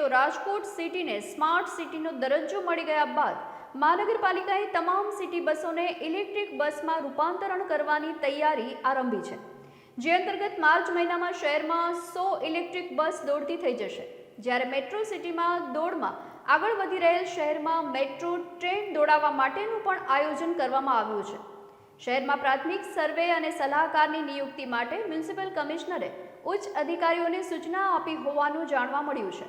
તો રાજકોટ સિટીને સ્માર્ટ સિટીનો દરજ્જો મળી ગયા બાદ મહાનગરપાલિકાએ તમામ સિટી બસોને ઇલેક્ટ્રિક બસમાં રૂપાંતરણ કરવાની તૈયારી આરંભી છે. જે અંતર્ગત માર્ચ મહિનામાં શહેરમાં સો ઇલેક્ટ્રિક બસ દોડતી થઈ જશે. જ્યારે મેટ્રો સિટીમાં દોડમાં આગળ વધી રહેલ શહેરમાં મેટ્રો ટ્રેન દોડાવવા માટેનું પણ આયોજન કરવામાં આવ્યું છે. શહેરમાં પ્રાથમિક સર્વે અને સલાહકારની નિયુક્તિ માટે મ્યુનિસિપલ કમિશનરે ઉચ્ચ અધિકારીઓને સૂચના આપી હોવાનું જાણવા મળ્યું છે.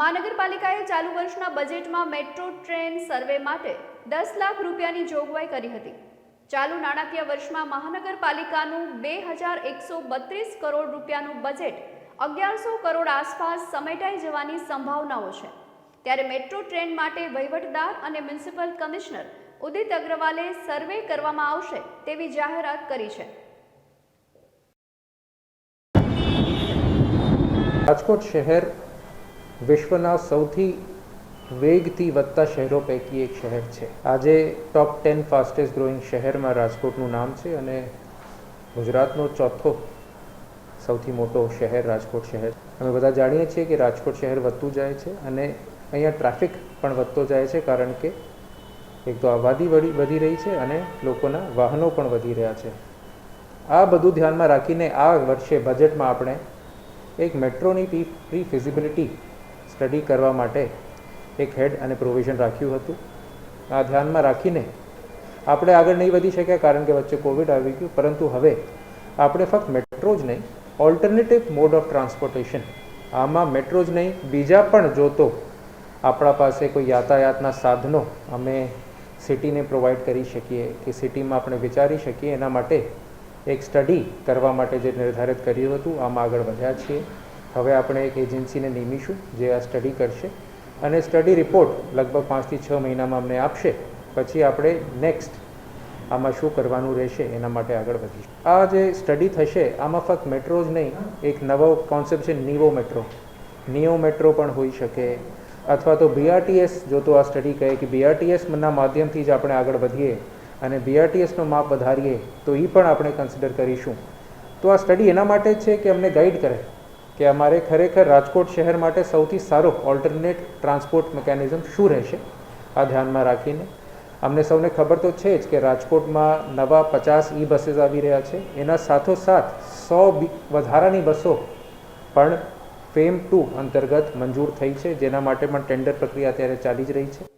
મહાનગરપાલિકાએ ચાલુ વર્ષના બજેટમાં મેટ્રો ટ્રેન સર્વે માટે દસ લાખ રૂપિયાની જોગવાઈ કરી હતી. ચાલુ નાણાકીય વર્ષમાં મહાનગરપાલિકાનું બે હજાર એકસો બત્રીસ કરોડ રૂપિયાનું બજેટ અગિયારસો કરોડ આસપાસ સમેટાઈ જવાની સંભાવનાઓ છે. ત્યારે મેટ્રો ટ્રેન માટે વહીવટદાર અને મ્યુનિસિપલ કમિશનર ઉદિત અગ્રવાલે સર્વે કરવામાં આવશે તેવી જાહેરાત કરી છે. રાજકોટ શહેર વિશ્વના સૌથી વેગથી વધતા શહેરો પૈકી એક શહેર છે. આજે ટોપ ટેન ફાસ્ટેસ્ટ ગ્રોઈંગ શહેરમાં રાજકોટનું નામ છે અને ગુજરાતનો ચોથો સૌથી મોટો શહેર રાજકોટ શહેર અમે બધા જાણીએ છીએ કે રાજકોટ શહેર વધતું જાય છે અને અહીંયા ટ્રાફિક પણ વધતો જાય છે કારણ કે એક તો આબાદી વધી વધી રહી છે અને લોકોના વાહનો પણ વધી રહ્યા છે. આ બધું ધ્યાનમાં રાખીને આ વર્ષે બજેટમાં આપણે એક મેટ્રોની પ્રી ફિઝિબિલિટી સ્ટડી કરવા માટે એક હેડ અને પ્રોવિઝન રાખ્યું હતું. આ ધ્યાનમાં રાખીને આપણે આગળ નહીં વધી શક્યા કારણ કે વચ્ચે કોવિડ આવી ગયું. પરંતુ હવે આપણે ફક્ત મેટ્રો જ નહીં ઓલ્ટરનેટિવ મોડ ઓફ ટ્રાન્સપોર્ટેશન આમાં મેટ્રો જ નહીં, બીજા પણ જોતો આપણા પાસે કોઈ યાતાયાતના સાધનો અમે સિટીને પ્રોવાઈડ કરી શકીએ કે સિટીમાં આપણે વિચારી શકીએ. એના માટે એક સ્ટડી કરવા માટે જે નિર્ધારિત કર્યું હતું, આમાં આગળ વધ્યા છીએ. હવે આપણે એક એજન્સીને નિમીશું જે આ સ્ટડી કરશે અને સ્ટડી રિપોર્ટ લગભગ પાંચથી છ મહિનામાં અમને આપશે. પછી આપણે નેક્સ્ટ આમાં શું કરવાનું રહેશે એના માટે આગળ વધીશું. આ જે સ્ટડી થશે, આમાં ફક્ત મેટ્રો જ નહીં, એક નવો કોન્સેપ્ટ છે નીવો મેટ્રો નિયો મેટ્રો પણ હોઈ શકે. અથવા તો બીઆરટીએસ જો તો આ સ્ટડી કહે કે બીઆરટીએસના માધ્યમથી જ આપણે આગળ વધીએ અને બીઆરટીએસનો માપ વધારીએ, તો એ પણ આપણે કન્સિડર કરીશું. તો આ સ્ટડી એના માટે જ છે કે અમને ગાઈડ કરે? કે અમારે ખરેખર રાજકોટ શહેર માટે સૌથી સારો ઓલ્ટરનેટ ટ્રાન્સપોર્ટ મિકેનિઝમ શું રહેશે? આ ધ્યાનમાં રાખીને. અમને સૌને ખબર તો છે જ કે રાજકોટમાં નવા પચાસ ઈ બસીસ આવી રહ્યા છે. એના સાથોસાથ સો વધારાની બસો પણ ફેમ ટુ અંતર્ગત મંજૂર થઈ છે, જેના માટે પણ ટેન્ડર પ્રક્રિયા અત્યારે ચાલી જ રહી છે.